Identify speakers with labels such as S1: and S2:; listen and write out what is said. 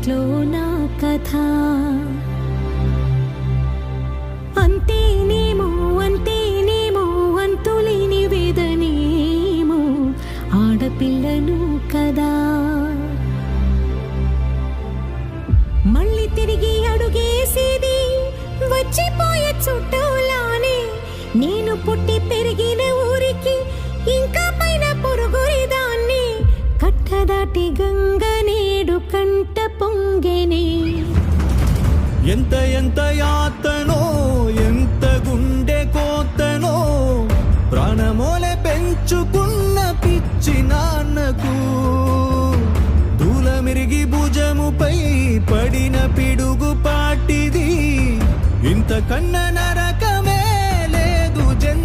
S1: ఇంట్లో నా కథ. అంతేనేమో అంతేనేమో అంతులేని వేదనేమో ఆడపిల్లను కదా. మళ్ళీ తిరిగి అడుగేసేది వచ్చిపోయే చుట్టూలానే. నేను పుట్టి పెరిగిన ఊరికి ఇంకా పైన పొరుగురి దాన్ని కట్టదాటి గంగా
S2: ఎంత ఎంత యాతనో ఎంత గుండె కోతనో ప్రాణమోలే పెంచుకున్న పిచ్చి నాన్నకు. దూలమిరిగి భుజముపై పడిన పిడుగు పాటిది. ఇంతకన్నా